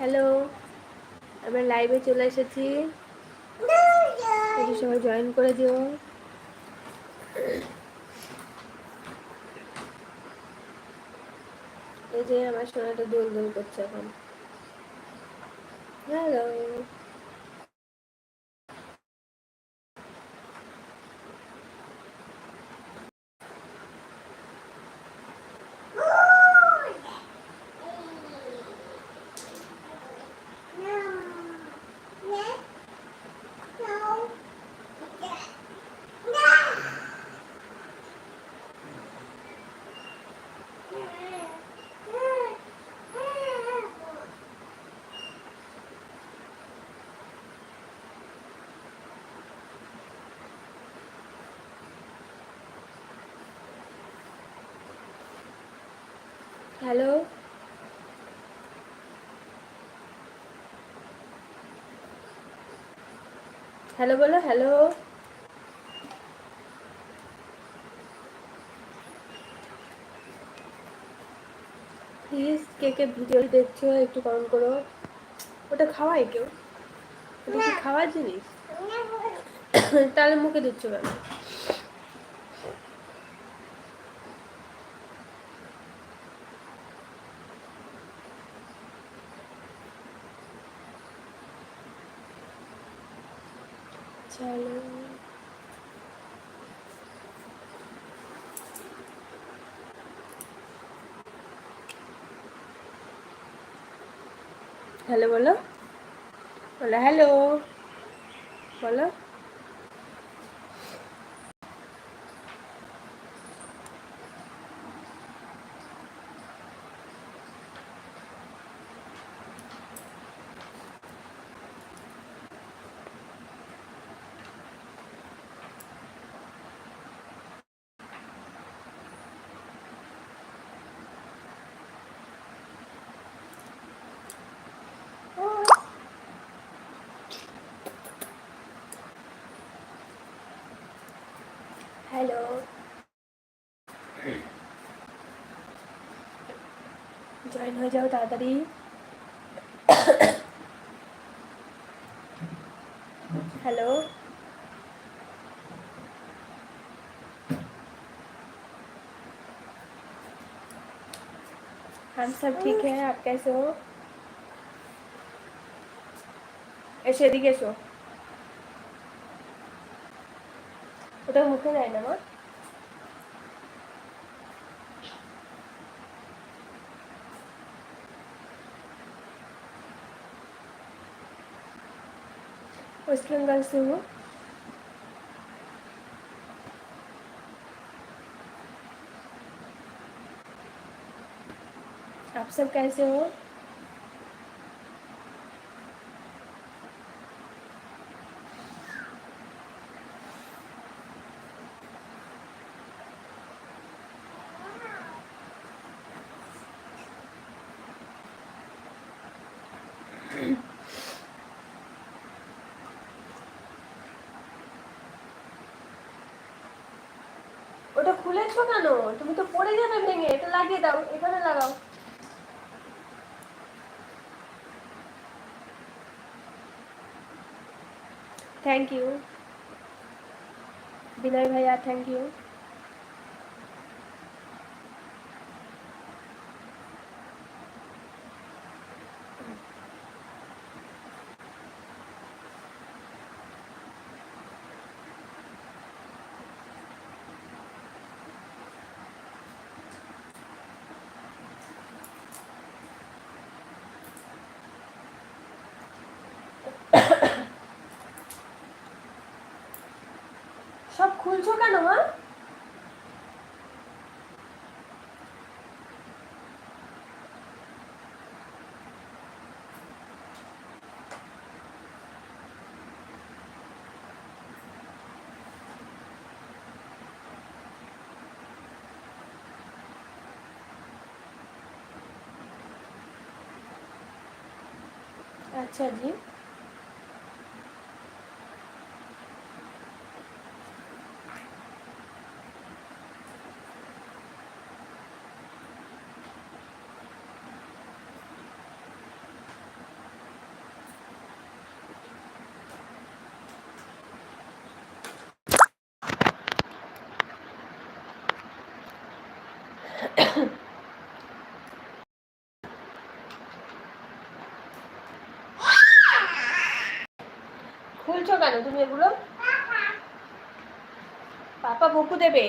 Hello, আমরা লাইভে চলে এসেছি। সবাই জয়েন করে দিও। এই যে আমার সোনাটা দোল দোল করছে এখন। হ্যালো। হ্যালো? হ্যালো বলো, হ্যালো? প্লিজ কে কে ভিডিও দেখছ, একটু কমেন্ট করো। ওটা খাওয়াই কেউ? কি খাওয়ার জিনিস? তাহলে মুখে দিচ্ছ কেন চলো হ্যালো বলো? বলো হ্যালো বলো? হ্যালো জয়েন হয়ে যাও তাড়াতাড়ি हेलो हम सब ठीक है आप कैसे हो এসো এদিকে এসো ওটা মুখে দেয় না মা वेस्ट बंगाल से हूँ आप सब कैसे हो ওটা খুলেছো কেন? তুমি তো পড়ে যাবে ভেঙে। এটা লাগিয়ে দাও, এখানে লাগাও। থ্যাংক ইউ বিনয় ভাইয়া থ্যাংক ইউ সব খুলছো কেন মা अच्छा जी খুলছো কেন তুমি এগুলো? পাপা বকু দেবে।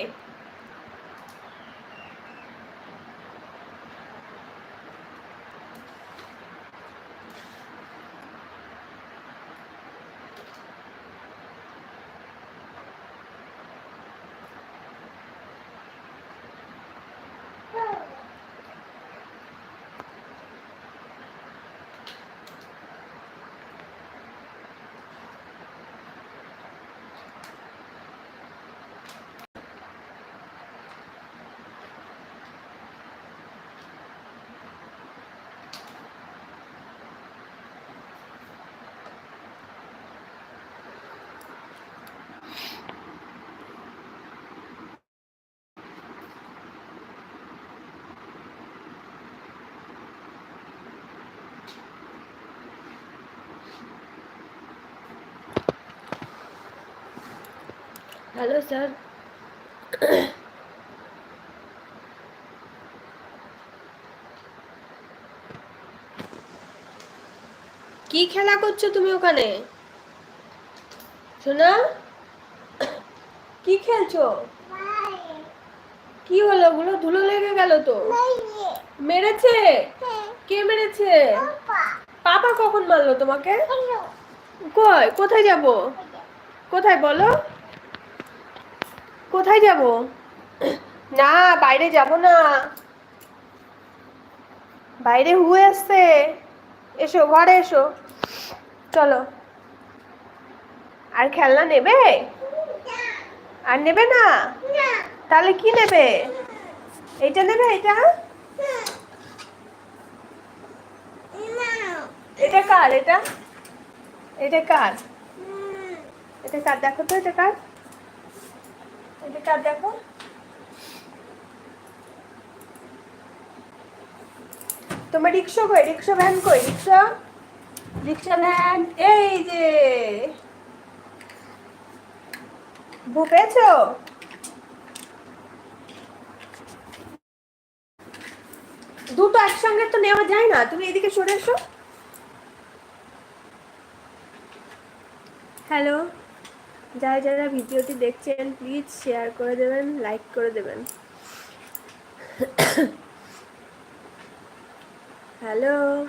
Hello sir. কি খেলা করছ তুমি ওখানে? শোনা কি খেলছো? কি হলো? ওগুলো ধুলো লেগে গেল তো। মেরেছে? কে মেরেছে? পাপা কখন মারলো তোমাকে? কই? কোথায় যাব? কোথায় বলো? কোথায় যাব? না, বাইরে যাব না। বাইরে হুয়ে আসছে। এসো, ঘরে এসো। চলো। আর খেলনা নেবে? আর নেবে না? তাহলে কি নেবে? এইটা নেবে এটা এটা কার, এটা? এটা কার? এটা কার? দেখো তো, এটা কার? এটা দেখো। তোমার রিক্সা কই? রিক্সা ভ্যান কই? রিক্সা? রিক্সা ভ্যান এই যে। বউ পেয়েছ? দুটো একসঙ্গে তো নেওয়া যায় না। তুমি এদিকে সরে এসো। হ্যালো? যারা যারা ভিডিওটি দেখছেন প্লিজ শেয়ার করে দেবেন লাইক করে দেবেন। হ্যালো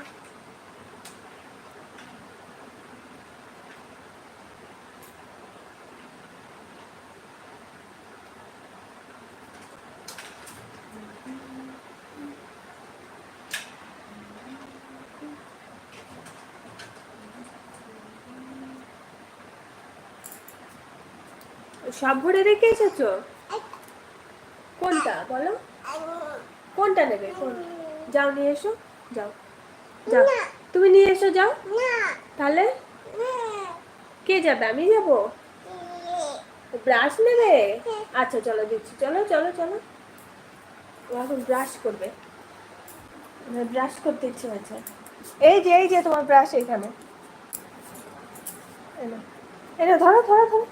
সব ভরে রেখে এসেছ? কোনটা বলো? কোনটা নেবে? কোন যাও নিয়ে এসো। যাও। যাও। তুমি নিয়ে এসো যাও। তাহলে? কে যাবে? আমি যাব? ব্রাশ নেবে? আচ্ছা চলো দিচ্ছি। চলো চলো চলো। ও এখন ব্রাশ করবে। ব্রাশ করতে ইচ্ছে হয়েছে। এই যে এই যে তোমার ব্রাশ এখানে। এনো ধরো ধরো ধরো।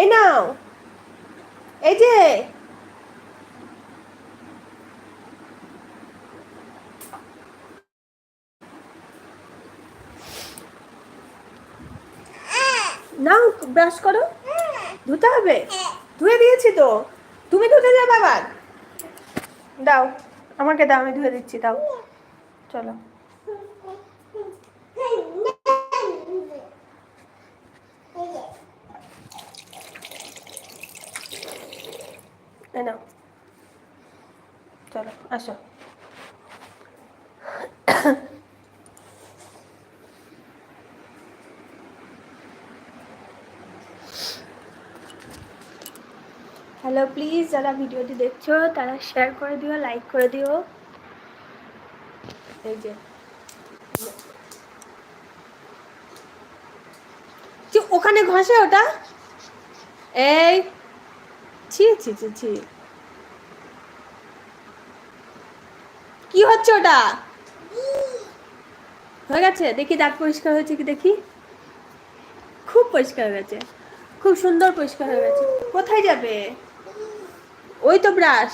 এই নাও। এই যে। নাও ব্রাশ করো। ধুতে হবে। ধুয়ে দিয়েছি তো। তুমি ধুতে যাবে আবার। দাও, আমাকে দাও, আমি ধুয়ে দিচ্ছি, দাও। চলো এই নাও চলো আসো হ্যালো প্লিজ যারা ভিডিওটি দেখছ, তারা শেয়ার করে দিও লাইক করে দিও। এই যে। ওখানে ঘষে ওটা? এই, ছি ছি ছি ছি। কি হচ্ছে ওটা? হয়ে গেছে? দেখি দাঁত পরিষ্কার হয়েছে কি দেখি? খুব পরিষ্কার হয়ে গেছে। খুব সুন্দর পরিষ্কার হয়ে গেছে। কোথায় যাবে? ওই তো ব্রাশ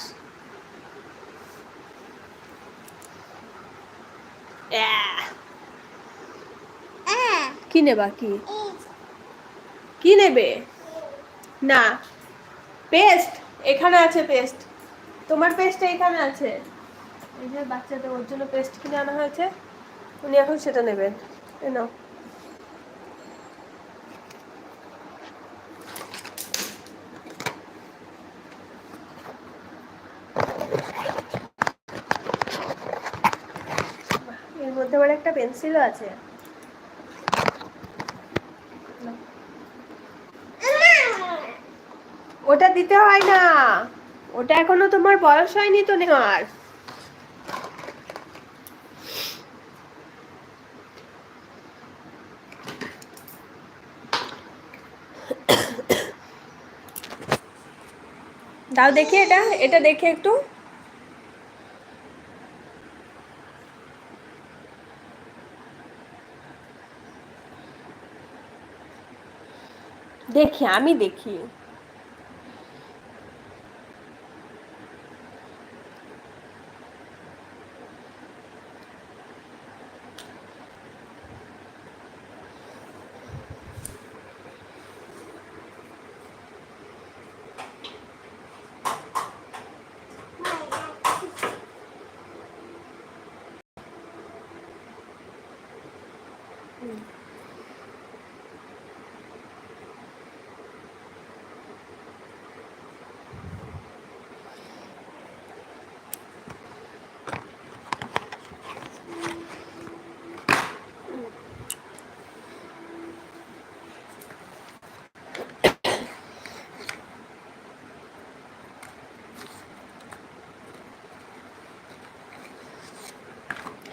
কি নেবা, কি? কি নেবে? না। পেস্ট এখানে আছে পেস্ট তোমার পেস্ট এখানে আছে। এই যে বাচ্চাদের ওর জন্য পেস্ট কিনে আনা হয়েছে। উনি এখন সেটা নেবেন। এই নাও এর মধ্যে আবার একটা পেন্সিলও আছে। ওটা দিতে হয় না। ওটা এখনও তোমার বয়স হয়নি তো নেওয়ার। দাও দেখি এটা এটা দেখে একটু। দেখি আমি দেখি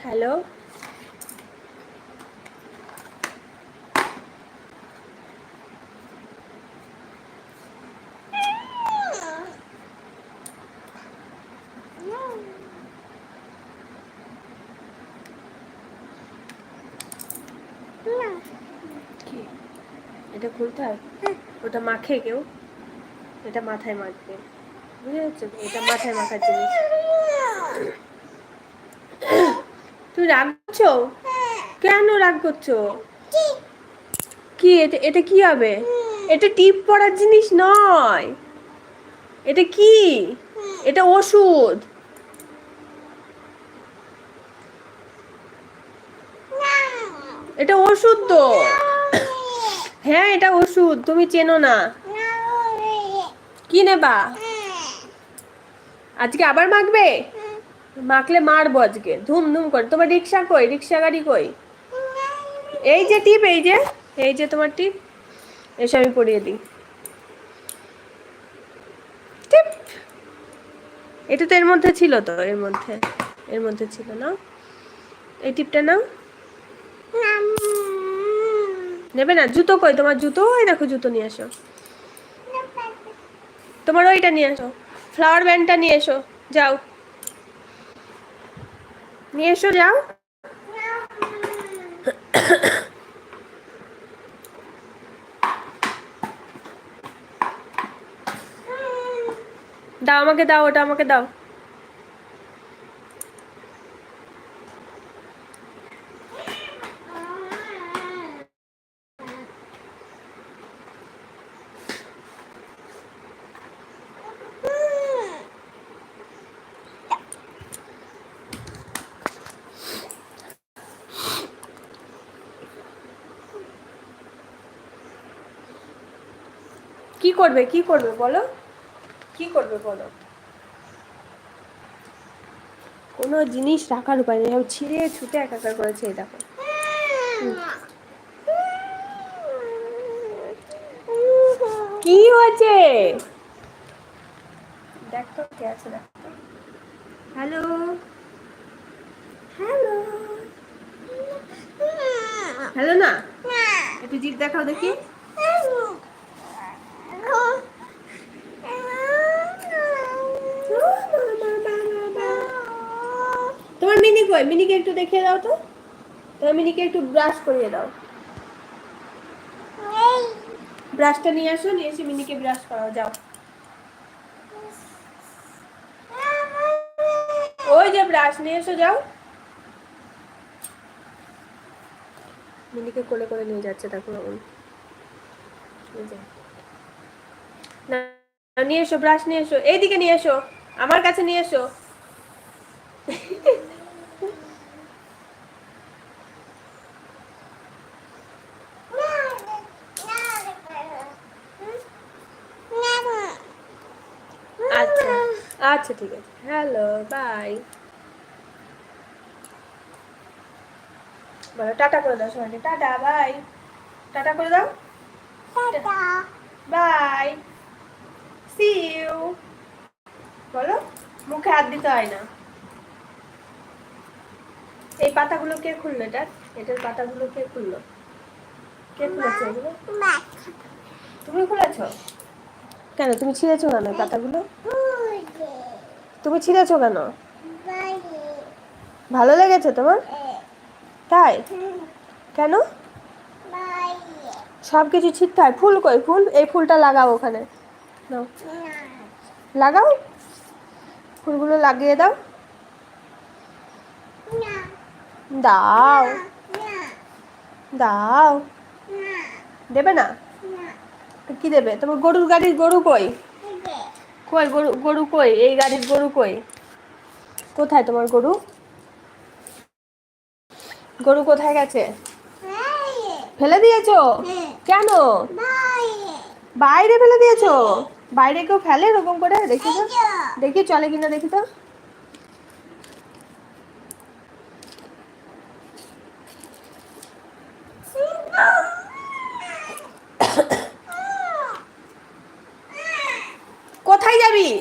হ্যালো। এটা খুলতে হয়? ওটা মাখে কেউ? এটা মাথায় মাখবে। বুঝে যাচ্ছে এটা মাথায় মাখার জিনিস। তুই রাগ করছ? কেন রাগ করছ? কি, এটা এটা কি হবে? এটা টিপ পড়ার জিনিস নয়। এটা কি? এটা ওষুধ। এটা ওষুধ তো। হ্যাঁ এটা ওষুধ, তুমি চেনো না। কি নেবা? আজকে আবার মাখবে? মাখলে মারবো আজকে। ধুম ধুম করে। তোমার রিক্সা কই? রিক্সা গাড়ি কই? এই যে টিপ, এই যে এই যে তোমার টিপ, এসে আমি পরিয়ে দিই। টিপ। এটা তো এর মধ্যে ছিল তো, এর মধ্যে এর মধ্যে ছিল না? এই টিপটা নাও। নেবে না? জুতো কই? তোমার জুতো? ওই দেখো, জুতো নিয়ে আসো তোমার ওইটা নিয়ে আসো ফ্লাওয়ার ব্যান্ডটা নিয়ে এসো। যাও। নিয়ে এসো যাও। দাও আমাকে দাও ওটা আমাকে দাও। করবে? কি করবে বলো? কি করবে বলো? কোনো জিনিস রাখার উপায় নেই। ছিঁড়ে ছুটে একাকার করেছে দেখো। কি হয়েছে? দেখ কে আছে হ্যালো? হ্যালো? হ্যালো না? একটু জিভ দেখাও দেখি তোমার মিনি কই মিনিকে একটু দেখিয়ে দাও তো। তোমার মিনিকে একটু ব্রাশ করিয়ে দাও। ব্রাশটা নিয়ে আসো নিয়ে এসে মিনিকে ব্রাশ করাও যাও। ওই যে ব্রাশ নিয়ে এসো যাও। মিনিকে কোলে করে নিয়ে যাচ্ছে দেখো না, নিয়ে এসো ব্রাশ নিয়ে এসো। এইদিকে নিয়ে এসো আমার কাছে নিয়ে এসো। আচ্ছা। আচ্ছা ঠিক আছে। Hello bye. বলো টাটা করে দাও সবাইকে। Tata bye. টাটা করে দাও। বাই। সি ইউ বলো মুখে হাত দিতে হয় না। এই পাতাগুলো কে খুললো এটা? এটার পাতাগুলো কে খুললো? কে খুলেছে এগুলো? তুমি খুলেছো? কেন? তুমি ছিঁড়েছো কেন পাতাগুলো? তুমি ছিঁড়েছো কেন? ভালো লেগেছে তোমার? তাই? কেন? সব কিছু হয় ফুল কই? ফুল? এই ফুলটা লাগাও ওখানে। লাগাও? ফুলগুলো লাগিয়ে দাও। দাও। দাও। দেবে না? কি দেবে? তোমার গরুর গাড়ির গরু কই? কই গরু গরু কই? এই গাড়ির গরু কই? কোথায় তোমার গরু? গরু কোথায় গেছে? ফেলে দিয়েছ? কেন? বাইরে ফেলে দিয়েছ? বাইরে কেউ ফেলে? এরকম করে দেখি তো। দেখি, চলে কিনা দেখি তো। যাবি